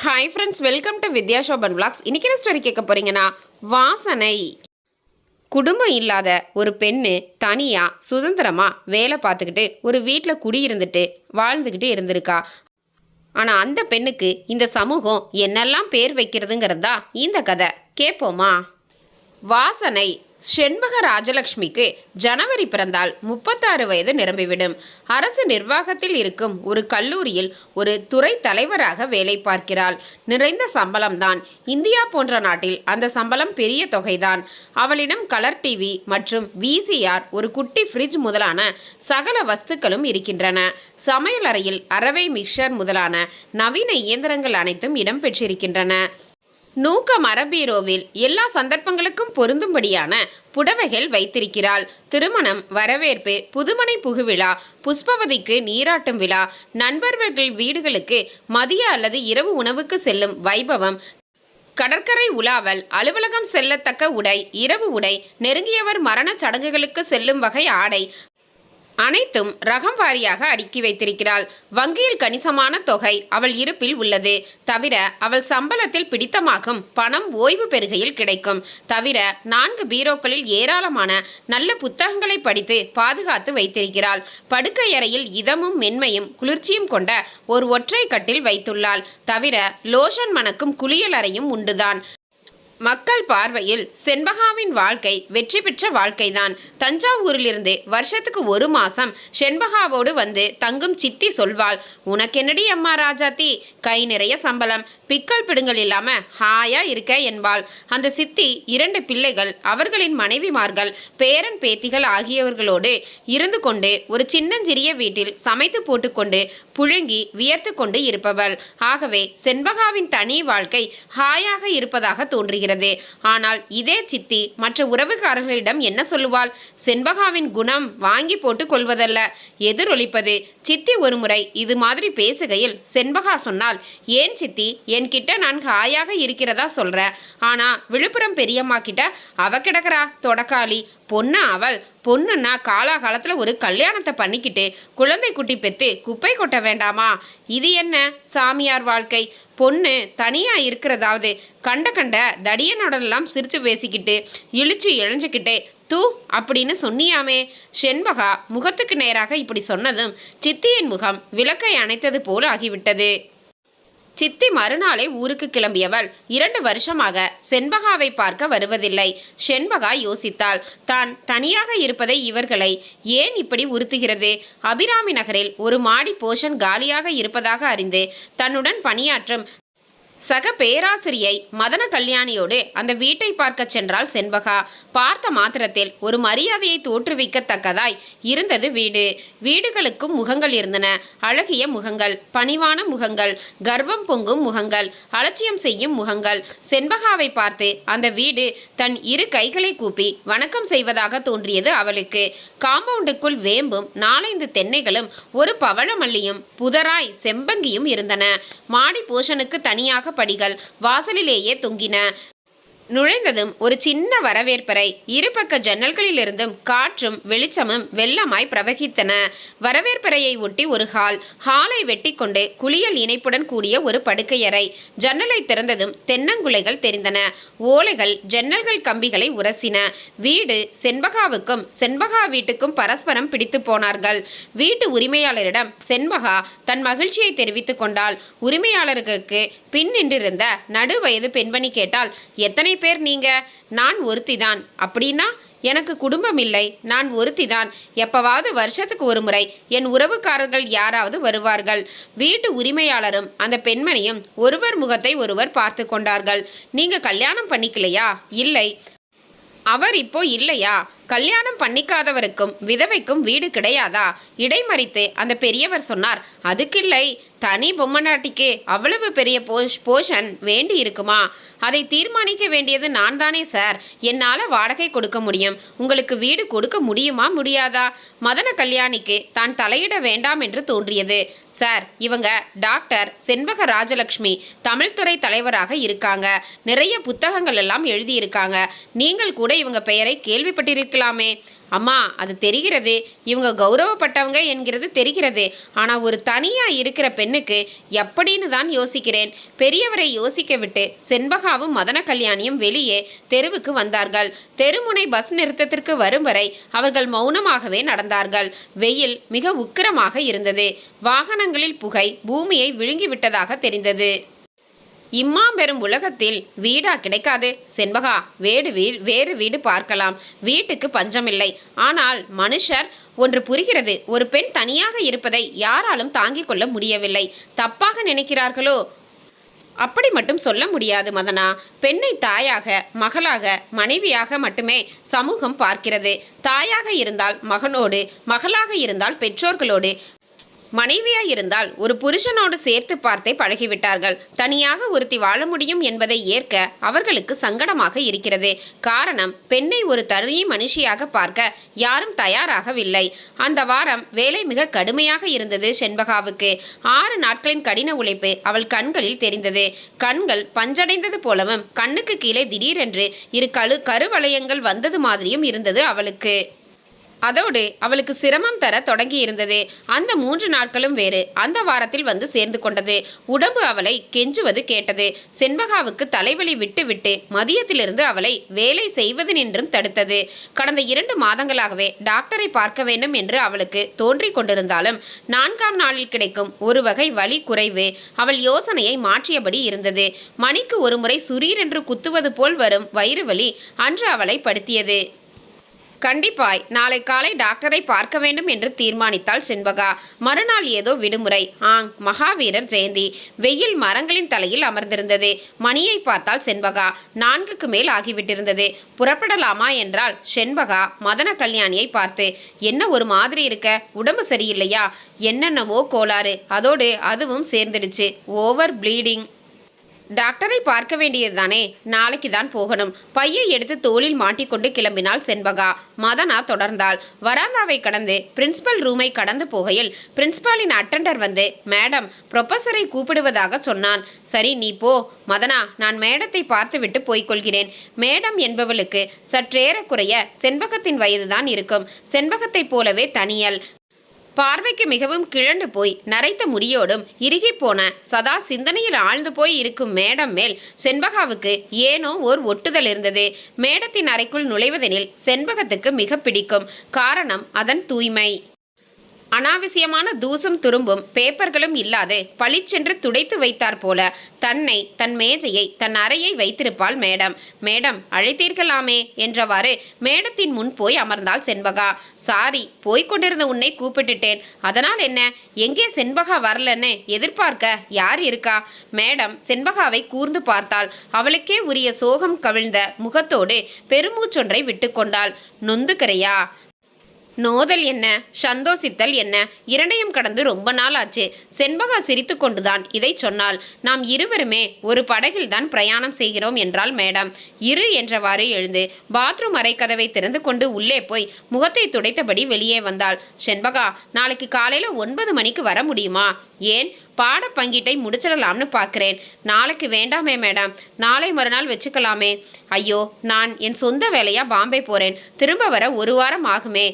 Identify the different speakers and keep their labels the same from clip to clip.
Speaker 1: Hi friends welcome to Vidya Shobhan vlogs. இன்றைக்கி என்ன story கேட்க போறீங்கன்னா வாசனை. குடும்பம் இல்லாத ஒரு பெண்ணு தனியாக சுதந்திரமாக வேலை பார்த்துக்கிட்டு ஒரு வீட்டில் குடியிருந்துட்டு வாழ்ந்துக்கிட்டு இருந்திருக்கா. ஆனால் அந்த பெண்ணுக்கு இந்த சமூகம் என்னெல்லாம் பேர் வைக்கிறதுங்கிறது தான் இந்த கதை. கேட்போமா? வாசனை. செண்பக ராஜலட்சுமிக்கு ஜனவரி பிறந்தால் முப்பத்தாறு வயது நிரம்பிவிடும். அரசு நிர்வாகத்தில் இருக்கும் ஒரு கல்லூரியில் ஒரு துறை தலைவராக வேலை பார்க்கிறாள். நிறைந்த சம்பளம்தான். இந்தியா போன்ற நாட்டில் அந்த சம்பளம் பெரிய தொகைதான். அவளிடம் கலர் டிவி மற்றும் விசிஆர் ஒரு குட்டி ஃப்ரிட்ஜ் முதலான சகல வஸ்துக்களும் இருக்கின்றன. சமையலறையில் அரவை மிக்சர் முதலான நவீன இயந்திரங்கள் அனைத்தும் இடம்பெற்றிருக்கின்றன நூக்க மரபீரோவில் எல்லா சந்தர்ப்பங்களுக்கும் பொருந்தும்படியான புடவைகள் வைத்திருக்கிறாள். திருமணம் வரவேற்பு புதுமனை புகுவிழா புஷ்பவதிக்கு நீராட்டும் விழா நண்பர்கள் வீடுகளுக்கு மதிய அல்லது இரவு உணவுக்கு செல்லும் வைபவம் கடற்கரை உலாவல் அலுவலகம் செல்லத்தக்க உடை இரவு உடை நெருங்கியவர் மரணச் சடங்குகளுக்கு செல்லும் வகை ஆடை அனைத்தும் ரகம் வாரியாக அடுக்கி வைத்திருக்கிறாள். வங்கியில் கணிசமான தொகை அவள் இருப்பில் உள்ளது. தவிர அவள் சம்பளத்தில் பிடித்தமாகும் பணம் ஓய்வு பெறுகையில் கிடைக்கும். தவிர நான்கு பீரோக்களில் ஏராளமான நல்ல புத்தகங்களை படித்து பாதுகாத்து வைத்திருக்கிறாள். படுக்கை அறையில் இதமும் மென்மையும் குளிர்ச்சியும் கொண்ட ஒரு ஒற்றை கட்டில் வைத்துள்ளாள். தவிர லோஷன் மணக்கும் குளியலறையும் உண்டுதான். மக்கள் பார்வையில் செண்பகாவின் வாழ்க்கை வெற்றி பெற்ற வாழ்க்கைதான். தஞ்சாவூரிலிருந்து வருஷத்துக்கு ஒரு மாசம் செண்பகாவோடு வந்து தங்கும் சித்தி சொல்வாள் உனக்கென்னடி அம்மா ராஜாத்தி? கை நிறைய சம்பளம். பிக்கல் பிடுங்கள் இல்லாம ஹாயா இருக்க என்பாள். அந்த சித்தி இரண்டு பிள்ளைகள் அவர்களின் மனைவிமார்கள் பேரன் பேத்திகள் ஆகியவர்களோடு இருந்து கொண்டு ஒரு சின்னஞ்சிறிய வீட்டில் சமைத்து போட்டுக்கொண்டு புழுங்கி வியர்த்து கொண்டு இருப்பவள். ஆகவே செண்பகாவின் தனி வாழ்க்கை ஹாயாக இருப்பதாக தோன்றுகிறது. ஆனால் இதே சித்தி மற்ற உறவுக்காரர்களிடம் என்ன சொல்லுவாள்? செண்பகாவின் குணம் வாங்கி போட்டு கொள்வதல்ல. எதிரொலிப்பது. சித்தி ஒருமுறை இது மாதிரி பேசுகையில் செண்பகா சொன்னால் ஏன் சித்தி என்கிட்ட நான் ஹாயாக இருக்கிறதா சொல்ற? ஆனா விழுப்புரம் பெரியம்மா கிட்ட அவ கிடக்குறா தொடக்காளி. பொண்ணு அவள். பொண்ணுன்னா காலாகாலத்தில் ஒரு கல்யாணத்தை பண்ணிக்கிட்டு குழந்தை குட்டி பெற்று குப்பை கொட்ட வேண்டாமா? இது என்ன சாமியார் வாழ்க்கை? பொண்ணு தனியாக இருக்கிறதாவது கண்ட கண்ட தடியனுடனெல்லாம் சிரித்து பேசிக்கிட்டு இழிச்சு இழைஞ்சுக்கிட்டே தூ அப்படின்னு சொன்னியாமே. செண்பகா முகத்துக்கு நேராக இப்படி சொன்னதும் சித்தியின் முகம் விளக்கை அணைத்தது போல் ஆகிவிட்டது. சித்தி மறுநாளே ஊருக்கு கிளம்பியவள். இரண்டு வருஷமாக செண்பகாவை பார்க்க வருவதில்லை. செண்பகா யோசித்தாள் தான் தனியாக இருப்பதை இவர்களை ஏன் இப்படி உறுத்துகிறது? அபிராமி நகரில் ஒரு மாடி போஷன் காலியாக இருப்பதாக அறிந்து தன்னுடன் பணியாற்றும் சக பேராசிரியை மதன கல்யாணியோடு அந்த வீட்டை பார்க்க சென்றாள் செண்பகா. பார்த்த மாத்திரத்தில் ஒரு மரியாதையை தோற்றுவிக்கத்தக்கதாய் இருந்தது வீடு. வீடுகளுக்கும் முகங்கள் இருந்தன. அழகிய முகங்கள் பணிவான முகங்கள் கர்வம் பொங்கும் முகங்கள் அலட்சியம் செய்யும் முகங்கள். செண்பகாவை பார்த்து அந்த வீடு தன் இரு கைகளை கூப்பி வணக்கம் செய்வதாக தோன்றியது அவளுக்கு. காம்பவுண்டுக்குள் வேம்பும் நாலைந்து தென்னைகளும் ஒரு பவளமல்லியும் புதராய் செம்பங்கியும் இருந்தன. மாடி போஷனுக்கு தனியாக படிகள் வாசலிலேயே தொங்கின. நுழைந்ததும் ஒரு சின்ன வரவேற்பறை இருபக்க ஜன்னல்களிலிருந்தும் காற்றும் வெளிச்சமும் வெள்ளமாய் பிரவகித்தன. வரவேற்பறையை ஒட்டி ஒரு ஹால். ஹாலை வெட்டிக்கொண்டு குளியல் இணைப்புடன் கூடிய ஒரு படுக்கையறை. ஜன்னலை திறந்ததும் தென்னங்குலைகள் தெரிந்தன. ஓலைகள் ஜன்னல்கள் கம்பிகளை உரசின. வீடு செண்பகாவுக்கும் செண்பகா வீட்டுக்கும் பரஸ்பரம் பிடித்து போனார்கள். வீட்டு உரிமையாளரிடம் செண்பகா தன் மகிழ்ச்சியை தெரிவித்துக் கொண்டாள். உரிமையாளர்களுக்கு பின் நின்றிருந்த நடுவயது பெண்மணி கேட்டால் எத்தனை பேர் நீங்க. நான் ஒருத்திதான். அப்படின்னா எனக்கு குடும்பம் இல்லை. நான் ஒருத்திதான். எப்பவாவது வருஷத்துக்கு ஒரு முறை என் உறவுக்காரர்கள் யாராவது வருவார்கள். வீட்டு உரிமையாளரும் அந்த பெண்மணியும் ஒருவர் முகத்தை ஒருவர் பார்த்து கொண்டார்கள். நீங்க கல்யாணம் பண்ணிக்கலையா? இல்லை. அவர் இப்போ இல்லையா? கல்யாணம் பண்ணிக்காதவருக்கும் விதவைக்கும் வீடு கிடையாதா? இடைமறித்து அந்த பெரியவர் சொன்னார் அதுக்கில்லை. தனி பொம்மநாட்டிக்கு அவ்வளவு பெரிய போஷ் போஷன் வேண்டி இருக்குமா? அதை தீர்மானிக்க வேண்டியது நான் தானே சார். என்னால் வாடகை கொடுக்க முடியும். உங்களுக்கு வீடு கொடுக்க முடியுமா முடியாதா? மதன கல்யாணிக்கு தான் தலையிட வேண்டாம் என்று தோன்றியது. சார் இவங்க டாக்டர் செண்பக ராஜலக்ஷ்மி தமிழ்துறை தலைவராக இருக்காங்க. நிறைய புத்தகங்கள் எல்லாம் எழுதியிருக்காங்க. நீங்கள் கூட இவங்க பெயரை கேள்விப்பட்டிருக்கலாமே. அம்மா அது தெரிகிறது. இவங்க கௌரவப்பட்டவங்க என்கிறது தெரிகிறது. ஆனால் ஒரு தனியாக இருக்கிற பெண்ணுக்கு எப்படின்னு தான் யோசிக்கிறேன். பெரியவரை யோசிக்க விட்டு செண்பகாவும் மதன கல்யாணியும் வெளியே தெருவுக்கு வந்தார்கள். தெருமுனை பஸ் நிறுத்தத்திற்கு வரும் வரை அவர்கள் மௌனமாகவே நடந்தார்கள். வெயில் மிக உக்கிரமாக இருந்தது. வாகனங்களில் புகை பூமியை விழுங்கிவிட்டதாக தெரிந்தது. இம்மாபெரும் உலகத்தில் வீடா கிடைக்காது. செண்பகா வேடு வீடு வேறு வீடு பார்க்கலாம். வீட்டுக்கு பஞ்சமில்லை. ஆனால் மனுஷர் ஒன்று புரிகிறது. ஒரு பெண் தனியாக இருப்பதை யாராலும் தாங்கிக் கொள்ள முடியவில்லை. தப்பாக நினைக்கிறார்களோ? அப்படி மட்டும் சொல்ல முடியாது மதனா. பெண்ணை தாயாக மகளாக மனைவியாக மட்டுமே சமூகம் பார்க்கிறது. தாயாக இருந்தால் மகனோடு மகளாக இருந்தால் பெற்றோர்களோடு. மனைவியா இருந்தால் ஒரு புருஷனோடு சேர்த்து பார்த்தே பழகிவிட்டார்கள். தனியாக ஒருத்தி வாழ முடியும் என்பதை ஏற்க அவர்களுக்கு சங்கடமாக இருக்கிறது. காரணம் பெண்ணை ஒரு தனி மனுஷியாக பார்க்க யாரும் தயாராகவில்லை. அந்த வாரம் வேலை மிக கடுமையாக இருந்தது செண்பகாவுக்கு. ஆறு நாட்களின் கடின உழைப்பு அவள் கண்களில் தெரிந்தது. கண்கள் பஞ்சடைந்தது போலவும் கண்ணுக்கு கீழே திடீரென்று இரு கழு கருவளையங்கள் வந்தது மாதிரியும் இருந்தது அவளுக்கு. அதோடு அவளுக்கு சிரமம் தர தொடங்கி இருந்தது அந்த மூன்று நாட்களும் வேறு. அந்த வாரத்தில் வந்து சேர்ந்து கொண்டது. உடம்பு அவளை கெஞ்சுவது கேட்டது. செண்பகாவுக்கு தலைவலி விட்டுவிட்டு மதியத்திலிருந்து அவளை வேலை செய்வது நின்றும் தடுத்தது. கடந்த இரண்டு மாதங்களாகவே டாக்டரை பார்க்க வேண்டும் என்று அவளுக்கு தோன்றிக் கொண்டிருந்தாலும் நான்காம் நாளில் கிடைக்கும் ஒரு வகை வலி குறைவு அவள் யோசனையை மாற்றியபடி இருந்தது. மணிக்கு ஒருமுறை சுரீரென்று குத்துவது போல் வரும் வயிறு வலி அன்று அவளை படுத்தியது. கண்டிப்பாய் நாளை காலை டாக்டரை பார்க்க வேண்டும் என்று தீர்மானித்தாள் செண்பகா. மறுநாள் ஏதோ விடுமுறை. ஆங் மகாவீரர் ஜெயந்தி. வெயில் மரங்களின் தலையில் அமர்ந்திருந்தது. மணியை பார்த்தால் செண்பகா. நான்குக்கு மேல் ஆகிவிட்டிருந்தது. புறப்படலாமா என்றால் செண்பகா. மதன கல்யாணியை பார்த்து என்ன ஒரு மாதிரி இருக்க? உடம்பு சரியில்லையா? என்னென்னவோ கோளாறு. அதோடு அதுவும் சேர்ந்துடுச்சு. Over bleeding. டாக்டரை பார்க்க வேண்டியதுதானே? நாளைக்கு தான் போகணும். பையை எடுத்து தோளில் மாட்டிக்கொண்டு கிளம்பினாள் செண்பகா. மதனா தொடர்ந்தாள். வராந்தாவை கடந்து பிரின்சிபல் ரூமை கடந்து போகையில் பிரின்சிபாலின் அட்டெண்டர் வந்து மேடம் ப்ரொஃபஸரை கூப்பிடுவதாக சொன்னான். சரி நீ போ. மதனா நான் மேடத்தை பார்த்துவிட்டு போய்க்கொள்கிறேன். மேடம் என்பவளுக்கு சற்றேறக்குறைய செண்பகத்தின் வயதுதான் இருக்கும். செண்பகத்தைப் போலவே தனியல். பார்வைக்கு மிகவும் கிழண்டு போய் நரைத்த முடியோடும் இறுகிப்போன சதா சிந்தனையில் ஆழ்ந்து போய் இருக்கும் மேடம் மேல் செண்பகாவுக்கு ஏனோ ஓர் ஒட்டுதல் இருந்தது. மேடத்தின் அறைக்குள் நுழைவதெனில் செண்பகத்துக்கு மிக பிடிக்கும் காரணம் அதன் தூய்மை. அனாவசியமான தூசும் துரும்பும் பேப்பர்களும் இல்லாது பளிச்சென்று துடைத்து வைத்தார் போல தன்னை தன் மேஜையை தன் அறையை வைத்திருப்பாள் மேடம். மேடம் அழைத்தீர்களாமே? என்றவாறு மேடத்தின் முன் போய் அமர்ந்தாள் செண்பகா. சாரி போய்க் கொண்டிருந்த உன்னை கூப்பிட்டுட்டேன். அதனால் என்ன? எங்கே செண்பகா வரலன்னு எதிர்பார்க்க யார் இருக்கா? மேடம் செண்பகாவை கூர்ந்து பார்த்தாள். அவளுக்கே உரிய சோகம் கவிழ்ந்த முகத்தோடு பெருமூச்சொன்றை விட்டுக்கொண்டாள் நொந்துக்கிறையா? நோதல் என்ன? சந்தோஷித்தல் என்ன? இரண்டையும் கடந்து ரொம்ப நாள் ஆச்சு செண்பகா சிரித்து கொண்டுதான் இதை சொன்னால் நாம் இருவருமே ஒரு படகில் தான் பிரயாணம் செய்கிறோம் என்றால் மேடம். இரு என்றவாறு எழுந்து பாத்ரூம் அறைக்கதவை திறந்து கொண்டு உள்ளே போய் முகத்தை துடைத்தபடி வெளியே வந்தாள். செண்பகா நாளைக்கு காலையில ஒன்பது மணிக்கு வர முடியுமா? ஏன்? பாட பங்கீட்டை முடிச்சிடலாம்னு பார்க்குறேன். நாளைக்கு வேண்டாமே மேடம். நாளை மறுநாள் வச்சுக்கலாமே. ஐயோ நான் என் சொந்த வேலையா பாம்பே போறேன். திரும்ப வர ஒரு வாரம் ஆகுமே.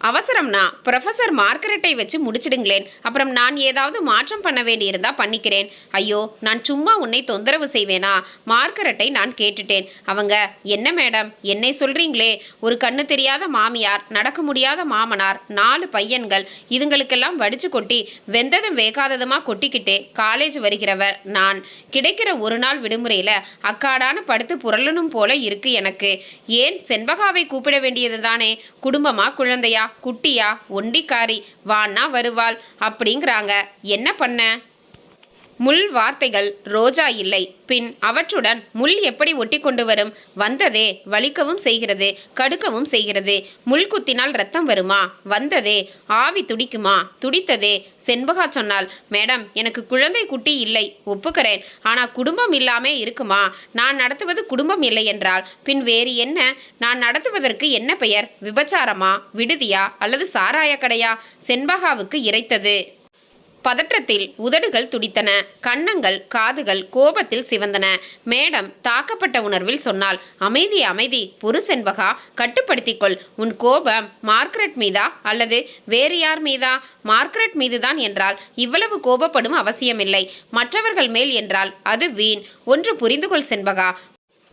Speaker 1: அவசரம்னா ப்ரொஃபசர் மார்க்கரெட்டை வச்சு முடிச்சிடுங்களேன். அப்புறம் நான் ஏதாவது மாற்றம் பண்ண வேண்டியிருந்தா பண்ணிக்கிறேன். ஐயோ நான் சும்மா உன்னை தொந்தரவு செய்வேனா? மார்க்கரெட்டை நான் கேட்டுட்டேன். அவங்க என்ன மேடம்? என்னை சொல்றீங்களே? ஒரு கண்ணு தெரியாத மாமியார் நடக்க முடியாத மாமனார் நாலு பையன்கள் இதுங்களுக்கெல்லாம் வடிச்சு கொட்டி வெந்ததும் வேகாததுமா கொட்டிக்கிட்டே காலேஜ் வருகிறவர் நான். கிடைக்கிற ஒரு நாள் விடுமுறையில் அக்காடான படுத்து புரளனும் போல இருக்கு எனக்கு. ஏன் செண்பகாவை கூப்பிட வேண்டியது தானே குடும்பமா குழந்தையா? குட்டியா ஒண்டிக்காரி வான்னா வருவாள். அப்படிங்கிறாங்க. என்ன பண்ண? முள் வார்த்தைகள் ரோஜா இல்லை. பின் அவற்றுடன் முள் எப்படி ஒட்டி கொண்டு வரும்? வந்ததே வலிக்கவும் செய்கிறது கடுக்கவும் செய்கிறது. முள் குத்தினால் ரத்தம் வருமா? வந்ததே ஆவி துடிக்குமா? துடித்ததே செண்பகா சொன்னால் மேடம் எனக்கு குழந்தை குட்டி இல்லை ஒப்புக்கிறேன். ஆனால் குடும்பம் இல்லாமே இருக்குமா? நான் நடத்துவது குடும்பம் இல்லை என்றால் பின் வேறு என்ன? நான் நடத்துவதற்கு என்ன பெயர்? விபச்சாரமா விடுதியா அல்லது சாராய கடையா? செண்பகாவுக்கு இறைத்தது பதற்றத்தில் உதடுகள் துடித்தன. கன்னங்கள் காதுகள் கோபத்தில் சிவந்தன. மேடம் தாக்கப்பட்ட உணர்வில் சொன்னாள் அமைதி அமைதி புருசென்பகா கட்டுப்படுத்திக்கொள். உன் கோபம் மார்க்ரெட் மீதா அல்லது வேறு யார் மீதா? மார்க்ரெட் மீதுதான் என்றால் இவ்வளவு கோபப்படும் அவசியமில்லை. மற்றவர்கள் மேல் என்றால் அது வீண். ஒன்று புரிந்து கொள் செண்பகா.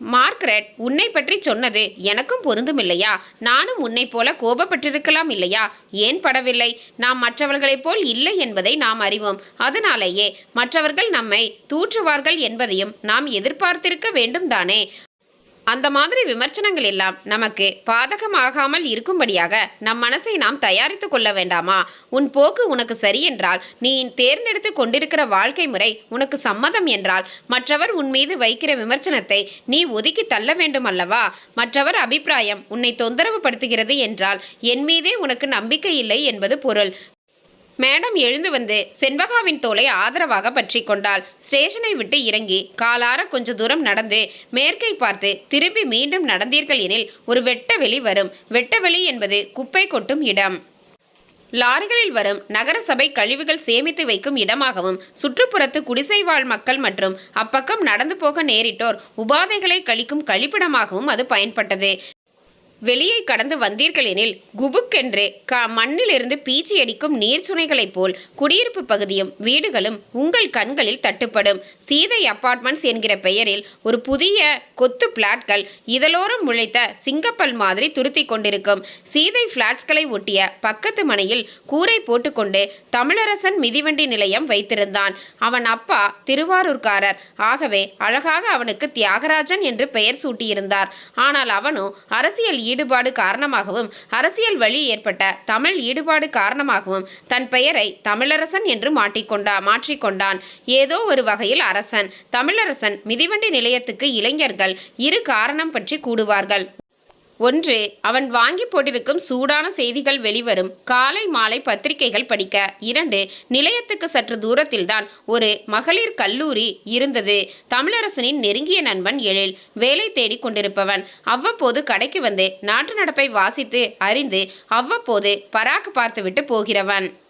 Speaker 1: மார்க்ரெட் உன்னை பற்றி சொன்னது எனக்கும் பொருந்துமில்லையா? நானும் உன்னைப் போல கோபப்பட்டிருக்கலாம் இல்லையா? ஏன் படவில்லை? நாம் மற்றவர்களைப் போல் இல்லை என்பதை நாம் அறிவோம். அதனாலேயே மற்றவர்கள் நம்மை தூற்றுவார்கள் என்பதையும் நாம் எதிர்பார்த்திருக்க வேண்டும் தானே அந்த மாதிரி விமர்சனங்கள் எல்லாம் நமக்கு பாதகமாகாமல் இருக்கும்படியாக நம் மனசை நாம் தயாரித்து கொள்ள வேண்டாமா? உன் போக்கு உனக்கு சரி என்றால் நீ தேர்ந்தெடுத்து கொண்டிருக்கிற வாழ்க்கை முறை உனக்கு சம்மதம் என்றால் மற்றவர் உன் மீது வைக்கிற விமர்சனத்தை நீ ஒதுக்கி தள்ள வேண்டும் அல்லவா? மற்றவர் அபிப்பிராயம் உன்னை தொந்தரவு படுத்துகிறது என்றால் என் மீதே உனக்கு நம்பிக்கை இல்லை என்பது பொருள். மேடம் எழுந்து வந்து செண்பகாவின் தோலை ஆதரவாக பற்றி கொண்டாள். ஸ்டேஷனை விட்டு இறங்கி காலார கொஞ்ச தூரம் நடந்து மேற்கை பார்த்து திரும்பி மீண்டும் நடந்தீர்கள் எனில் ஒரு வெட்ட வெளி வரும். வெட்ட வெளி என்பது குப்பை கொட்டும் இடம். லாரிகளில் வரும் நகரசபை கழிவுகள் சேமித்து வைக்கும் இடமாகவும் சுற்றுப்புறத்து குடிசை வாழ் மக்கள் மற்றும் அப்பக்கம் நடந்து போக நேரிட்டோர் உபாதைகளை கழிக்கும் கழிப்பிடமாகவும் அது பயன்பட்டது. வெளியே கடந்து வந்தீர்களெனில் குபுக்கென்று க மண்ணிலிருந்து பீச்சி அடிக்கும் நீர் சுனைகளைப் போல் குடியிருப்பு பகுதியும் வீடுகளும் உங்கள் கண்களில் தட்டுப்படும். சீதை அப்பார்ட்மெண்ட்ஸ் என்கிற பெயரில் ஒரு புதிய கொத்து பிளாட்கள் இதலோரம் முளைத்த சிங்கப்பல் மாதிரி துருத்தி கொண்டிருக்கும். சீதை பிளாட்ஸ்களை ஒட்டிய பக்கத்து மனையில் கூரை போட்டுக்கொண்டு தமிழரசன் மிதிவண்டி நிலையம் வைத்திருந்தான். அவன் அப்பா திருவாரூர்காரர். ஆகவே அழகாக அவனுக்கு தியாகராஜன் என்று பெயர் சூட்டியிருந்தார். ஆனால் அவனோ அரசியல் ஈடுபாடு காரணமாகவும் அரசியல் வழி ஏற்பட்ட தமிழ் ஈடுபாடு காரணமாகவும் தன் பெயரை தமிழரசன் என்று மாட்டிக்கொண்டா மாற்றிக்கொண்டான். ஏதோ ஒரு வகையில் அரசன். தமிழரசன் மிதிவண்டி நிலையத்துக்கு இளைஞர்கள் இரு காரணம் பற்றி கூடுவார்கள் ஒன்று அவன் வாங்கி போட்டிருக்கும் சூடான செய்திகள் வெளிவரும். காலை மாலை பத்திரிகைகள் படிக்க. இரண்டு நிலையத்துக்கு சற்று தூரத்தில்தான் ஒரு மகளிர் கல்லூரி இருந்தது. தமிழரசனின் நெருங்கிய நண்பன் எழில் வேலை தேடிக் கொண்டிருப்பவன். அவ்வப்போது கடைக்கு வந்து நாட்டு நடப்பை வாசித்து அறிந்து அவ்வப்போது பராக்கு பார்த்துவிட்டு போகிறவன்.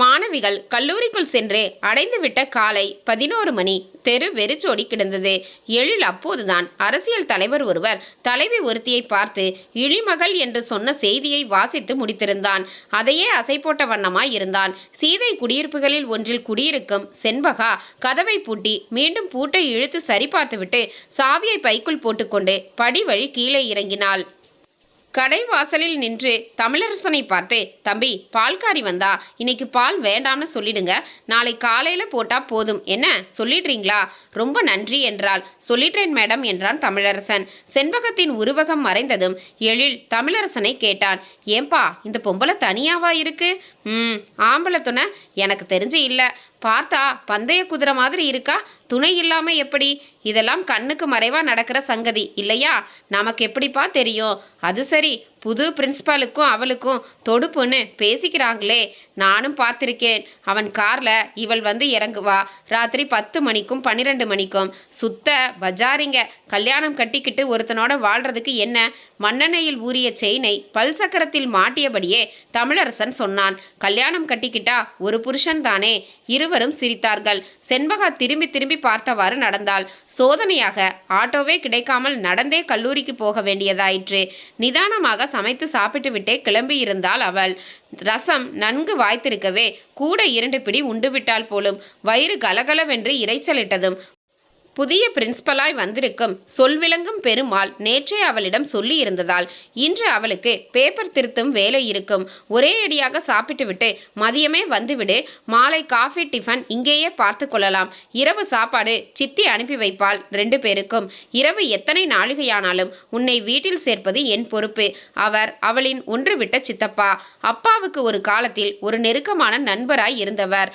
Speaker 1: மாணவிகள் கல்லூரிக்குள் சென்று அடைந்துவிட்ட காலை பதினோரு மணி தெரு வெறிச்சோடி கிடந்தது. எழில் அப்போதுதான் அரசியல் தலைவர் ஒருவர் தலைவி ஒருத்தியை பார்த்து இழிமகள் என்று சொன்ன செய்தியை வாசித்து முடித்திருந்தான். அதையே அசை போட்ட வண்ணமாய் இருந்தான். சீதை குடியிருப்புகளில் ஒன்றில் குடியிருக்கும் செண்பகா கதவை பூட்டி மீண்டும் பூட்டை இழுத்து சரிபார்த்துவிட்டு சாவியை பைக்குள் போட்டுக்கொண்டு படி வழி கீழே இறங்கினாள். கடை வாசலில் நின்று தமிழரசனை பார்த்து தம்பி பால்காரி வந்தா இன்னைக்கு பால் வேண்டாம்னு சொல்லிடுங்க. நாளை காலையில் போட்டால் போதும். என்ன? சொல்லிடுறீங்களா? ரொம்ப நன்றி என்றாள். சொல்லிட்டேன் மேடம் என்றான் தமிழரசன். செண்பகத்தின் உருவகம் மறைந்ததும் எழில் தமிழரசனை கேட்டான். ஏன்பா இந்த பொம்பளை தனியாவா இருக்கு? ம் ஆம்பளை துணை. எனக்கு தெரிஞ்சு இல்லை. பார்த்தா பந்தய குதிரை மாதிரி இருக்கா? துணை இல்லாமல் எப்படி? இதெல்லாம் கண்ணுக்கு மறைவாக நடக்கிற சங்கதி இல்லையா? நமக்கு எப்படிப்பா தெரியும்? அது சரி. புது பிரின்சிபாலுக்கும் அவளுக்கும் தொடுப்புன்னு பேசிக்கிறாங்களே. நானும் பார்த்துருக்கேன். அவன் கார்ல இவள் வந்து இறங்குவா. ராத்திரி பத்து மணிக்கும் பன்னிரெண்டு மணிக்கும். சுத்த பஜாரிங்க. கல்யாணம் கட்டிக்கிட்டு ஒருத்தனோட வாழ்றதுக்கு என்ன? மண்ணெண்ணெயில் ஊறிய செயினை பல் சக்கரத்தில் மாட்டியபடியே தமிழரசன் சொன்னான். கல்யாணம் கட்டிக்கிட்டா ஒரு புருஷன் தானே இருவரும் சிரித்தார்கள். செண்பகா திரும்பி திரும்பி பார்த்தவாறு நடந்தாள். சோதனையாக ஆட்டோவே கிடைக்காமல் நடந்தே கல்லூரிக்கு போக வேண்டியதாயிற்று. நிதானமாக சமைத்து சாப்பிட்டுவிட்டே கிளம்பியிருந்தாள் அவள். ரசம் நன்கு வாய்த்திருக்கவே கூட இரண்டு பிடி உண்டுவிட்டால் போலும். வயிறு கலகலவென்று இரைச்சலிட்டதும். புதிய பிரின்சிபலாய் வந்திருக்கும் சொல்விளங்கும் பெருமாள் நேற்றே அவளிடம் சொல்லி இருந்ததால் இன்று அவளுக்கு பேப்பர் திருத்தும் வேலை இருக்கும். ஒரே அடியாக சாப்பிட்டுவிட்டு மதியமே வந்துவிடு. மாலை காஃபி டிஃபன் இங்கேயே பார்த்து கொள்ளலாம். இரவு சாப்பாடு சித்தி அனுப்பி வைப்பாள் ரெண்டு பேருக்கும். இரவு எத்தனை நாழிகையானாலும் உன்னை வீட்டில் சேர்ப்பது என் பொறுப்பு. அவர் அவளின் ஒன்றுவிட்ட சித்தப்பா. அப்பாவுக்கு ஒரு காலத்தில் ஒரு நெருக்கமான நண்பராய் இருந்தவர்.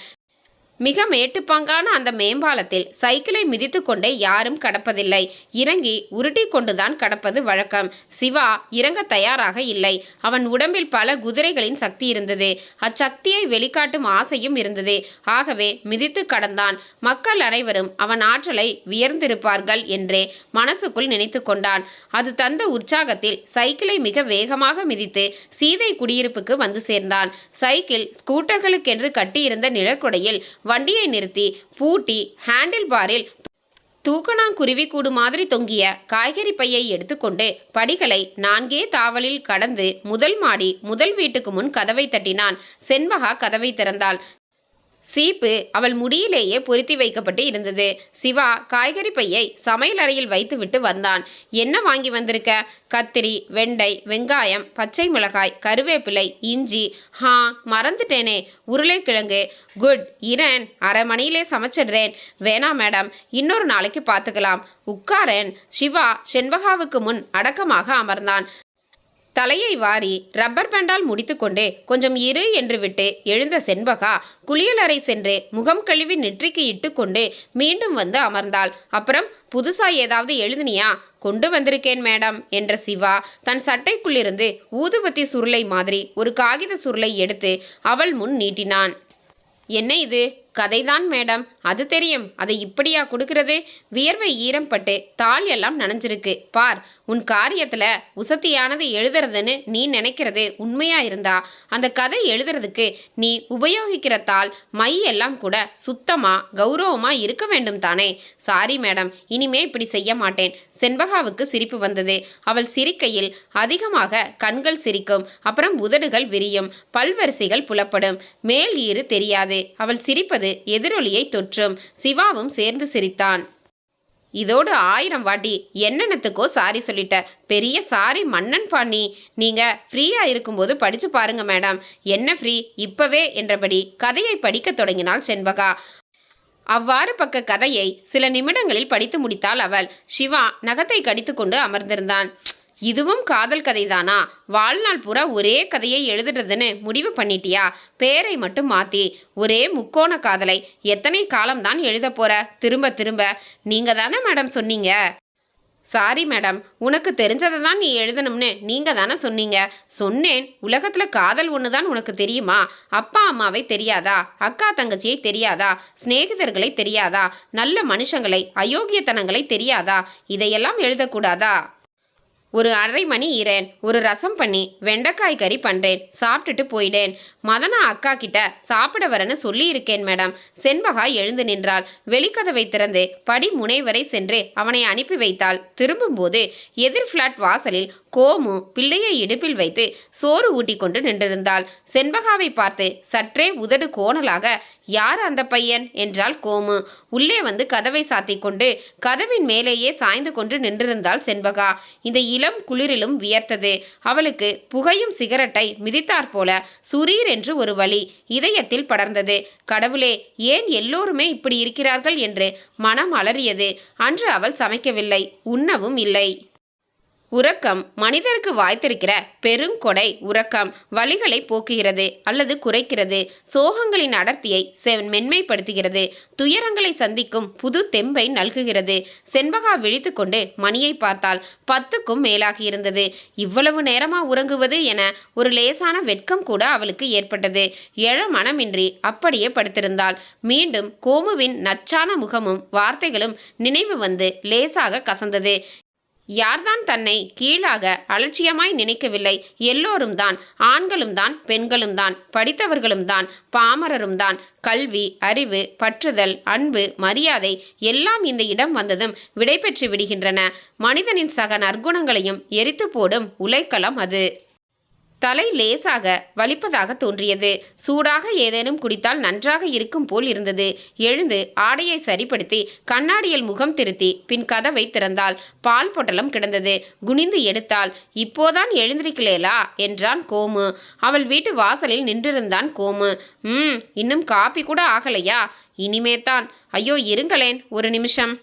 Speaker 1: மிக மேட்டுப்பாங்கான அந்த மேம்பாலத்தில் சைக்கிளை மிதித்து கொண்டே யாரும் கடப்பதில்லை. இறங்கி உருட்டி கொண்டுதான் கடப்பது வழக்கம். சிவா இறங்க தயாராக இல்லை. அவன் உடம்பில் பல குதிரைகளின் சக்தி இருந்தது. அச்சக்தியை வெளிக்காட்டும் ஆசையும் இருந்தது. ஆகவே மிதித்து கடந்தான். மக்கள் அனைவரும் அவன் ஆற்றலை வியர்ந்திருப்பார்கள் என்றே மனசுக்குள் நினைத்து கொண்டான். அது தந்த உற்சாகத்தில் சைக்கிளை மிக வேகமாக மிதித்து சீதை குடியிருப்புக்கு வந்து சேர்ந்தான். சைக்கிள் ஸ்கூட்டர்களுக்கென்று கட்டியிருந்த நிழற்குடையில் வண்டியை நிறுத்தி பூட்டி ஹேண்டில் பாரில் தூக்கணாங்குருவி கூடு மாதிரி தொங்கிய காய்கறி பையை எடுத்துக்கொண்டு படிகளை நான்கே தாவலில் கடந்து முதல் மாடி முதல் வீட்டுக்கு முன் கதவை தட்டினான். செண்பகா கதவை திறந்தாள். சீப்பு அவள் முடியிலேயே பொருத்தி வைக்கப்பட்டு இருந்தது. சிவா காய்கறி பையை சமையல் அறையில் வைத்துவிட்டு வந்தான். என்ன வாங்கி வந்திருக்க? கத்திரி வெண்டை வெங்காயம் பச்சை மிளகாய் கருவேப்பிலை இஞ்சி. ஹா மறந்துட்டேனே. உருளைக்கிழங்கு. குட் இரேன். அரை மணியிலே சமைச்சிடுறேன். வேணாம் மேடம். இன்னொரு நாளைக்கு பார்த்துக்கலாம். உட்காரேன். சிவா செண்பகாவுக்கு முன் அடக்கமாக அமர்ந்தான். தலையை வாரி ரப்பர் பேண்டால் முடித்துக்கொண்டு கொஞ்சம் இரு என்று விட்டு எழுந்த செண்பகா குளியலறை சென்று முகம் கழுவி நெற்றிக்கு இட்டுக்கொண்டு மீண்டும் வந்து அமர்ந்தாள். அப்புறம் புதுசா ஏதாவது எழுதுனியா? கொண்டு வந்திருக்கேன் மேடம் என்ற சிவா தன் சட்டைக்குள்ளிருந்து ஊதுபத்தி சுருளை மாதிரி ஒரு காகித சுருளை எடுத்து அவள் முன் நீட்டினான். என்ன இது? கதைதான் மேடம். அது தெரியும். அதை இப்படியா கொடுக்கிறது? வியர்வை ஈரம் பட்டு தாள் எல்லாம் நனைஞ்சிருக்கு. பார் உன் காரியத்துல உசத்தியானது எழுதுறதுன்னு நீ நினைக்கிறது உண்மையா இருந்தா? அந்த கதை எழுதுறதுக்கு நீ உபயோகிக்கிற தாள் மை எல்லாம் கூட சுத்தமா கௌரவமா இருக்க வேண்டும் தானே? சாரி மேடம் இனிமே இப்படி செய்ய மாட்டேன். செண்பகாவுக்கு சிரிப்பு வந்தது. அவள் சிரிக்கையில் அதிகமாக கண்கள் சிரிக்கும். அப்புறம் உதடுகள் விரியும். பல்வரிசைகள் புலப்படும். மேல் ஈறு தெரியாது. அவள் சிரிப்பது எதிரொலியை தொற்று என்றும் சிவாவும் சேர்ந்து சிரித்தான். இதோடு ஆயிரம் வாட்டி என்னென்னத்துக்கோ சாரி சொல்லிட்ட. பெரிய சாரி மன்னன் பாணி. நீங்க ஃப்ரீயா இருக்கும்போது படிச்சு பாருங்க மேடம். என்ன ஃப்ரீ இப்பவே என்றபடி கதையை படிக்க தொடங்கினாள் செண்பகா. அவ்வாறு பக்க கதையை சில நிமிடங்களில் படித்து முடித்தாள் அவள். சிவா நகத்தை கடித்துக்கொண்டு அமர்ந்திருந்தான். இதுவும் காதல் கதைதானா? வாழ்நாள் பூரா ஒரே கதையை எழுதுறதுன்னு முடிவு பண்ணிட்டியா? பேரை மட்டும் மாத்தி ஒரே முக்கோண காதலை எத்தனை காலம்தான் எழுத போற? திரும்ப திரும்ப. நீங்க தானே மேடம் சொன்னீங்க? சாரி மேடம் உனக்கு தெரிஞ்சதை தான் நீ எழுதணும்னு நீங்க தானே சொன்னீங்க? சொன்னேன் உலகத்துல காதல் ஒன்று தான் உனக்கு தெரியுமா? அப்பா அம்மாவை தெரியாதா? அக்கா தங்கச்சியை தெரியாதா? சிநேகிதர்களை தெரியாதா? நல்ல மனுஷங்களை அயோக்கியத்தனங்களை தெரியாதா? இதையெல்லாம் எழுதக்கூடாதா? ஒரு அரை மணி இரேன் ஒரு ரசம் பண்ணி வெண்டைக்காய் கறி பண்ணுறேன் சாப்பிட்டுட்டு போயிடேன் மதனா அக்கா கிட்ட சாப்பிட வரேன்னு சொல்லியிருக்கேன் மேடம். செண்பகா எழுந்து நின்றாள். வெளிக்கதவை திறந்து படி முனை வரை சென்று அவனை அனுப்பி வைத்தாள். திரும்பும்போது எதிர் ஃப்ளாட் வாசலில் கோமு பிள்ளையை இடுப்பில் வைத்து சோறு ஊட்டி கொண்டு நின்றிருந்தாள். செண்பகாவை பார்த்து சற்றே உதடு கோணலாக யார் அந்த பையன்? என்றாள் கோமு. உள்ளே வந்து கதவை சாத்தி கொண்டு கதவின் மேலேயே சாய்ந்து கொண்டு நின்றிருந்தாள் செண்பகா. இந்த இளம் குளிரிலும் வியர்த்தது. அவளுக்கு புகையும் சிகரெட்டை மிதித்தாற் போல சுரீர் என்று ஒரு வழி இதயத்தில் படர்ந்தது. கடவுளே ஏன் எல்லோருமே இப்படி இருக்கிறார்கள்? என்று மனம் அலறியது. அன்று அவள் சமைக்கவில்லை உண்ணவும் இல்லை. உறக்கம் மனிதருக்கு வாய்த்திருக்கிற பெருங்கொடை உறக்கம். வழிகளை போக்குகிறது அல்லது குறைக்கிறது. சோகங்களின் அடர்த்தியை செ- மென்மைப்படுத்துகிறது. துயரங்களை சந்திக்கும் புது தெம்பை நல்குகிறது. செண்பகா விழித்துக்கொண்டு மணியை பார்த்தால் பத்துக்கும் மேலாகி இருந்தது. இவ்வளவு நேரமா உறங்குவது என ஒரு லேசான வெட்கம் கூட அவளுக்கு ஏற்பட்டது. எழ மனமின்றி அப்படியே படுத்திருந்தாள். மீண்டும் கோமுவின் நச்சான முகமும் வார்த்தைகளும் நினைவு வந்து லேசாக கசந்தது. யார்தான் தன்னை கீழாக அலட்சியமாய் நினைக்கவில்லை? எல்லோரும் தான் ஆண்களும் தான் பெண்களும் தான் படித்தவர்களும் தான் பாமரரும் தான் கல்வி அறிவு பற்றுதல் அன்பு மரியாதை எல்லாம் இந்த இடம் வந்ததும் விடைபெற்று விடுகின்றன. மனிதனின் சக நற்குணங்களையும் எரித்து போடும் உலைக்களம் அது. தலை லேசாக வலிப்பதாக தோன்றியது. சூடாக ஏதேனும் குடித்தால் நன்றாக இருக்கும் போல் இருந்தது. எழுந்து ஆடையை சரிப்படுத்தி கண்ணாடியில் முகம் திருத்தி பின் கதவை திறந்தாள். பால் பொட்டலம் கிடந்தது. குனிந்து எடுத்தாள். இப்போதான் எழுந்திருக்கலேலா என்றான் கோமு. அவள் வீட்டு வாசலில் நின்றிருந்தான் கோமு. ம் இன்னும் காப்பி கூட ஆகலையா? இனிமேதான் ஐயோ இருங்களேன். ஒரு நிமிஷம்.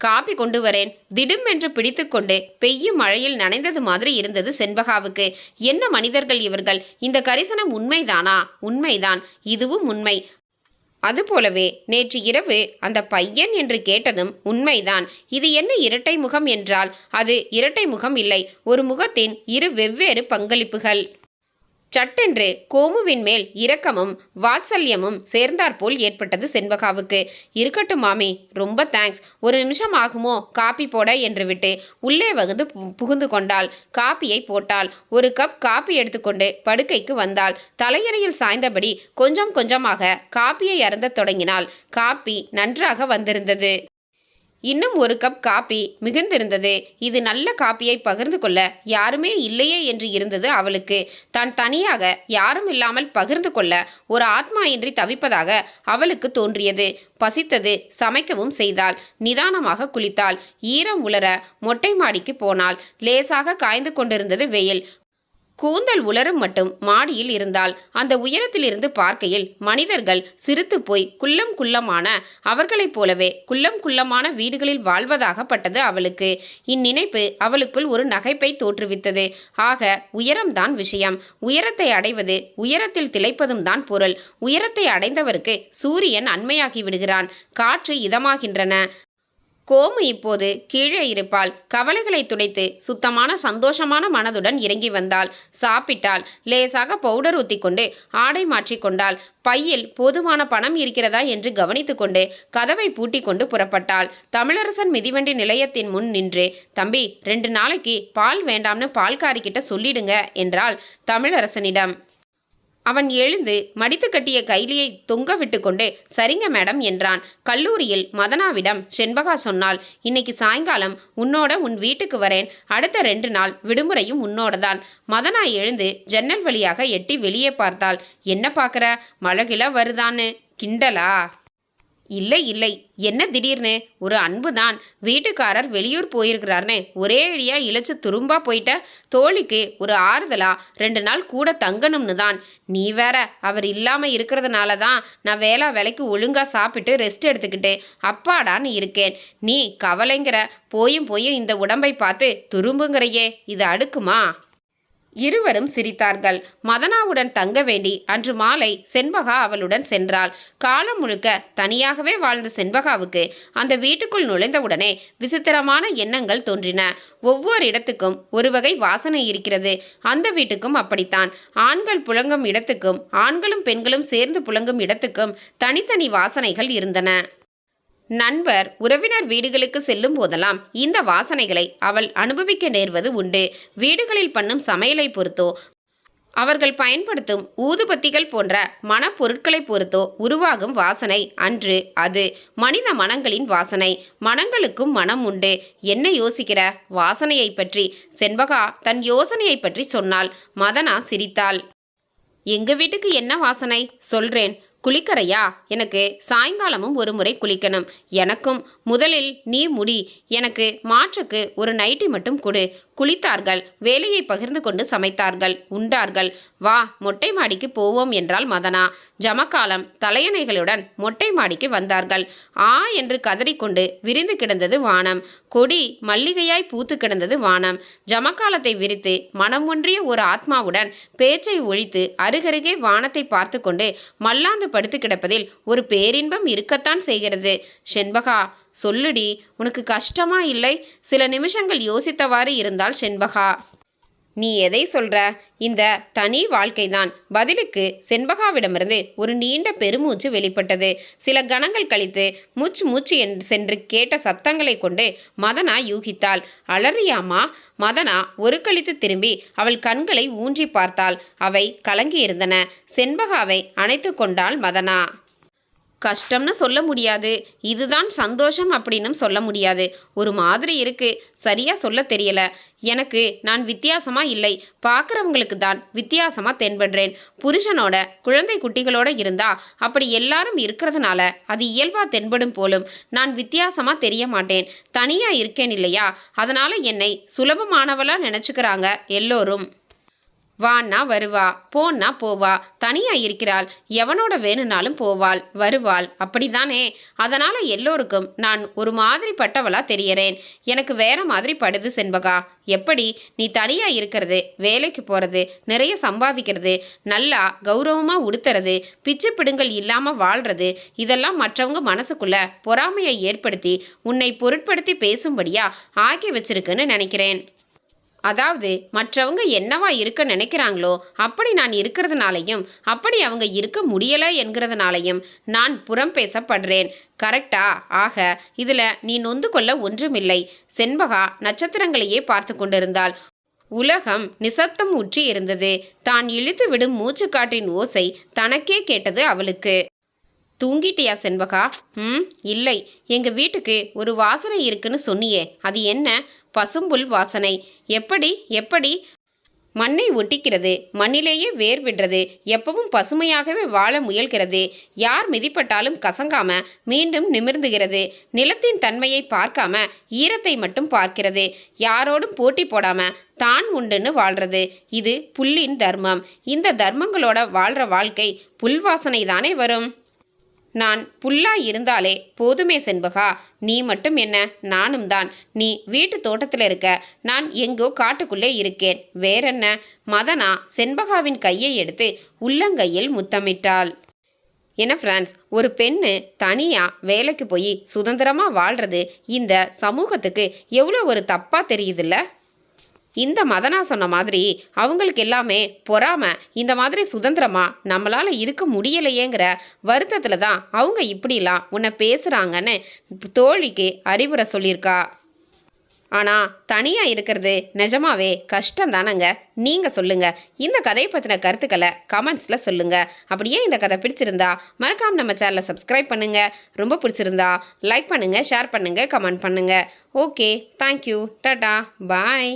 Speaker 1: காப்பி கொண்டு வரேன். திடும் என்று பிடித்துக்கொண்டு பெய்யும் மழையில் நனைந்தது மாதிரி இருந்தது செண்பகாவுக்கு. என்ன மனிதர்கள் இவர்கள்? இந்த கரிசனம் உண்மைதானா? உண்மைதான். இதுவும் உண்மை. அதுபோலவே நேற்று இரவு அந்த பையன் என்று கேட்டதும் உண்மைதான். இது என்ன இரட்டை முகம் என்றால் அது இரட்டை முகம் இல்லை. ஒரு முகத்தின் இரு வெவ்வேறு பங்களிப்புகள். சட்டென்று கோமுவின் மேல் இரக்கமும் வாத்சல்யமும் சேர்ந்தாற்போல் ஏற்பட்டது செண்பகாவுக்கு. இருக்கட்டும் மாமி ரொம்ப தேங்க்ஸ் ஒரு நிமிஷம் ஆகுமோ? காப்பி போட என்று விட்டு உள்ளே வகுந்து பு- புகுந்து கொண்டாள். காப்பியை போட்டாள். ஒரு கப் காப்பி எடுத்துக்கொண்டு படுக்கைக்கு வந்தாள். தலையணையில் சாய்ந்தபடி கொஞ்சம் கொஞ்சமாக காப்பியை அருந்தத் தொடங்கினாள். காப்பி நன்றாக வந்திருந்தது. இன்னும் ஒரு கப் காப்பி மிகுந்திருந்தது. இது நல்ல காப்பியை பகிர்ந்து கொள்ள யாருமே இல்லையே என்று இருந்தது அவளுக்கு. தான் தனியாக யாரும் இல்லாமல் பகிர்ந்து கொள்ள ஒரு ஆத்மா இன்றி தவிப்பதாக அவளுக்கு தோன்றியது. பசித்தது சமைக்கவும் செய்தாள். நிதானமாக குளித்தாள். ஈரம் உலர மொட்டை மாடிக்கு போனாள். லேசாக காய்ந்து கொண்டிருந்தது வெயில். கூந்தல் உலரும் மட்டும் மாடியில் இருந்தால் அந்த உயரத்திலிருந்து பார்க்கையில் மனிதர்கள் சிரித்து போய் குள்ளம் குள்ளமான அவர்களைப் போலவே குள்ளம் குள்ளமான வீடுகளில் வாழ்வதாகப்பட்டது அவளுக்கு. இந்நினைப்பு அவளுக்குள் ஒரு நகைப்பை தோற்றுவித்தது. ஆக உயரம்தான் விஷயம். உயரத்தை அடைவது உயரத்தில் திளைப்பதும் தான் பொருள். உயரத்தை அடைந்தவருக்கு சூரியன் அண்மையாகி விடுகிறான். காற்று இதமாகின்றன. கோமு இப்போது கீழே இருப்பாள். கவலைகளை துடைத்து சுத்தமான சந்தோஷமான மனதுடன் இறங்கி வந்தாள். சாப்பிட்டாள். லேசாக பவுடர் ஊத்தி கொண்டு ஆடை மாற்றிக்கொண்டாள் பையில் போதுமான பணம் இருக்கிறதா என்று கவனித்துக்கொண்டு கதவை பூட்டி கொண்டு புறப்பட்டாள். தமிழரசன் மிதிவண்டி நிலையத்தின் முன் நின்று தம்பி ரெண்டு நாளைக்கு பால் வேண்டாம்னு பால்காரிக்கிட்ட சொல்லிடுங்க என்றாள் தமிழரசனிடம். அவன் எழுந்து மடித்து கட்டிய கைலியை தொங்க விட்டுக்கொண்டு சரிங்க மேடம் என்றான். கல்லூரியில் மதனாவிடம் செண்பகா சொன்னாள் இன்னைக்கு சாயங்காலம் உன்னோட உன் வீட்டுக்கு வரேன். அடுத்த ரெண்டு நாள் விடுமுறையும் உன்னோட தான் மதனா எழுந்து ஜன்னல் வழியாக எட்டி வெளியே பார்த்தாள். என்ன பார்க்குற? மழகில வருதான்னு. கிண்டலா? இல்லை இல்லை. என்ன திடீர்னு? ஒரு அன்பு தான் வீட்டுக்காரர் வெளியூர் போயிருக்கிறார்னு. ஒரே அழியாக இழைச்சு துரும்பா போயிட்ட தோழிக்கு ஒரு ஆறுதலா? ரெண்டு நாள் கூட தங்கணும்னு தான் நீ வேற அவர் இல்லாமல் இருக்கிறதுனால தான் நான் வேளா வேலைக்கு ஒழுங்காக சாப்பிட்டு ரெஸ்ட் எடுத்துக்கிட்டு அப்பாடான்னு இருக்கேன். நீ கவலைங்கிற போயும் போயும் இந்த உடம்பை பார்த்து துரும்புங்கிறையே இது அடுக்குமா? இருவரும் சிரித்தார்கள். மதனாவுடன் தங்க வேண்டி அன்று மாலை செண்பகா அவளுடன் சென்றாள். காலம் முழுக்க தனியாகவே வாழ்ந்த செண்பகாவுக்கு அந்த வீட்டுக்குள் நுழைந்தவுடனே விசித்திரமான எண்ணங்கள் தோன்றின. ஒவ்வொரு இடத்துக்கும் ஒரு வகை வாசனை இருக்கிறது. அந்த வீட்டுக்கும் அப்படித்தான். ஆண்கள் புழங்கும் இடத்துக்கும் ஆண்களும் பெண்களும் சேர்ந்து புழங்கும் இடத்துக்கும் தனித்தனி வாசனைகள் இருந்தன. நண்பர் உறவினர் வீடுகளுக்கு செல்லும் போதெல்லாம் இந்த வாசனைகளை அவள் அனுபவிக்க நேர்வது உண்டு. வீடுகளில் பண்ணும் சமையலை பொறுத்தோ அவர்கள் பயன்படுத்தும் ஊதுபத்திகள் போன்ற மனப்பொருட்களை பொறுத்தோ உருவாகும் வாசனை அன்று அது. மனித மனங்களின் வாசனை. மனங்களுக்கும் மனம் உண்டு. என்ன யோசிக்கிற? வாசனையை பற்றி. செண்பகா தன் யோசனையை பற்றி சொன்னாள். மதனா சிரித்தாள். எங்க வீட்டுக்கு என்ன வாசனை? சொல்றேன். குளிக்கறையா? எனக்கு சாயங்காலமும் ஒரு முறை குளிக்கணும். எனக்கும் முதலில் நீ முடி. எனக்கு மாற்றுக்கு ஒரு நைட்டி மட்டும் கொடு. குளித்தார்கள். வேலையை பகிர்ந்து கொண்டு சமைத்தார்கள். உண்டார்கள். வா மொட்டை மாடிக்கு போவோம் என்றால் மதனா. ஜமக்காலம். தலையணைகளுடன் மொட்டை மாடிக்கு வந்தார்கள். ஆ என்று கதறிக்கொண்டு விரிந்து கிடந்தது வானம். கொடி மல்லிகையாய் பூத்து கிடந்தது வானம். ஜமக்காலத்தை விரித்து மனம் ஒன்றிய ஒரு ஆத்மாவுடன் பேச்சை ஒழித்து அருகருகே வானத்தை பார்த்து கொண்டு மல்லாந்து படுத்து கிடப்பதில் ஒரு பேரின்பம் இருக்கத்தான் செய்கிறது. செண்பகா சொல்லுடி உனக்கு கஷ்டமா இல்லை? சில நிமிஷங்கள் யோசித்தவாறு இருந்தால் செண்பகா. நீ எதை சொல்ற? இந்த தனி வாழ்க்கைதான். பதிலுக்கு செண்பகாவிடமிருந்து ஒரு நீண்ட பெருமூச்சு வெளிப்பட்டது. சில கணங்கள் கழித்து மூச்சு மூச்சு என்று சென்று கேட்ட சத்தங்களை கொண்டு மதனா யூகித்தாள். அலறியாமா மதனா ஒரு கழித்து திரும்பி அவள் கண்களை ஊன்றி பார்த்தாள். அவை கலங்கியிருந்தன. செண்பகாவை அணைத்து கொண்டாள் மதனா. கஷ்டம்னு சொல்ல முடியாது. இதுதான் சந்தோஷம் அப்படின்னும் சொல்ல முடியாது. ஒரு மாதிரி இருக்கு. சரியா சொல்ல தெரியல. எனக்கு நான் வித்தியாசமா இல்லை. பார்க்குறவங்களுக்கு தான் வித்தியாசமா தென்படுறேன். புருஷனோட குழந்தை குட்டிகளோட இருந்தா அப்படி எல்லாரும் இருக்கிறதுனால அது இயல்பா தென்படும் போலும் நான் வித்தியாசமா தெரிய மாட்டேன். தனியா இருக்கேன் இல்லையா? அதனால என்னை சுலபமானவளா நினைச்சுக்கிறாங்க எல்லோரும். வான்னா வருவா போன்னா போவா தனியா இருக்கிறாள் எவனோட வேணும்னாலும் போவாள் வருவாள். அப்படிதானே அதனால எல்லோருக்கும் நான் ஒரு மாதிரி பட்டவளா தெரியறேன். எனக்கு வேற மாதிரி படுது செண்பகா. எப்படி? நீ தனியா இருக்கிறது வேலைக்கு போறது நிறைய சம்பாதிக்கிறது நல்லா கௌரவமா உடுத்துறது பிச்சு பிடுங்கள் இல்லாம வாழ்றது இதெல்லாம் மற்றவங்க மனசுக்குள்ள பொறாமையை ஏற்படுத்தி உன்னை பொருட்படுத்தி பேசும்படியா ஆக்கி வச்சிருக்குன்னு நினைக்கிறேன். அதாவது மற்றவங்க என்னவா இருக்க நினைக்கிறாங்களோ அப்படி நான் இருக்கிறதுனாலையும் அப்படி அவங்க இருக்க முடியலை என்கிறதுனாலையும் நான் புறம் பேசப்படுறேன். கரெக்டா? ஆக இதில் நீ நொந்து கொள்ள ஒன்றுமில்லை. செண்பகா நட்சத்திரங்களையே பார்த்து கொண்டிருந்தாள். உலகம் நிசப்தம் உற்றி இருந்தது. தான் இழுத்து விடும் மூச்சுக்காற்றின் ஓசை தனக்கே கேட்டது அவளுக்கு. தூங்கிட்டியா செண்பகா? ம் இல்லை. எங்கள் வீட்டுக்கு ஒரு வாசனை இருக்குன்னு சொன்னியே. அது என்ன? பசும்புல் வாசனை. எப்படி எப்படி? மண்ணை ஒட்டிக்கிறது மண்ணிலேயே வேர் விடுறது எப்பவும் பசுமையாகவே வாழ முயல்கிறது. யார் மிதிப்பட்டாலும் கசங்காம மீண்டும் நிமிர்ந்துகிறது. நிலத்தின் தன்மையை பார்க்காம ஈரத்தை மட்டும் பார்க்கிறது. யாரோடும் போட்டி போடாம தான் உண்டுன்னு வாழ்றது. இது புல்லின் தர்மம். இந்த தர்மங்களோட வாழ்ற வாழ்க்கை புல்வாசனை தானே வரும். நான் புல்லா இருந்தாலே போதுமே செண்பகா. நீ மட்டும் என்ன? நானும் தான். நீ வீட்டு தோட்டத்தில் இருக்க. நான் எங்கோ காட்டுக்குள்ளே இருக்கேன். வேறென்ன? மதனா செண்பகாவின் கையை எடுத்து உள்ளங்கையில் முத்தமிட்டாள். என ஃப்ரெண்ட்ஸ் ஒரு பெண்ணு தனியாக வேலைக்கு போய் சுதந்திரமாக வாழ்கிறது இந்த சமூகத்துக்கு எவ்வளோ ஒரு தப்பாக தெரியுதுல்ல? இந்த மதனா சொன்ன மாதிரி அவங்களுக்கு எல்லாமே பொறாம இந்த மாதிரி சுதந்திரமா நம்மளால இருக்க முடியலையேங்கிற வருத்தத்தில் தான் அவங்க இப்படிலாம் உன்னை பேசுகிறாங்கன்னு தோழிக்கு அறிவுரை சொல்லியிருக்கா. ஆனால் தனியாக இருக்கிறது நிஜமாவே கஷ்டம் தானங்க? நீங்கள் சொல்லுங்கள் இந்த கதையை பற்றின கருத்துக்களை கமெண்ட்ஸில் சொல்லுங்கள் அப்படியே இந்த கதை பிடிச்சிருந்தா மறக்காமல் நம்ம சேனலை சப்ஸ்கிரைப் பண்ணுங்கள் ரொம்ப பிடிச்சிருந்தா லைக் பண்ணுங்கள் ஷேர் பண்ணுங்கள் கமெண்ட் பண்ணுங்கள் ஓகே தேங்க்யூ டாடா. பாய்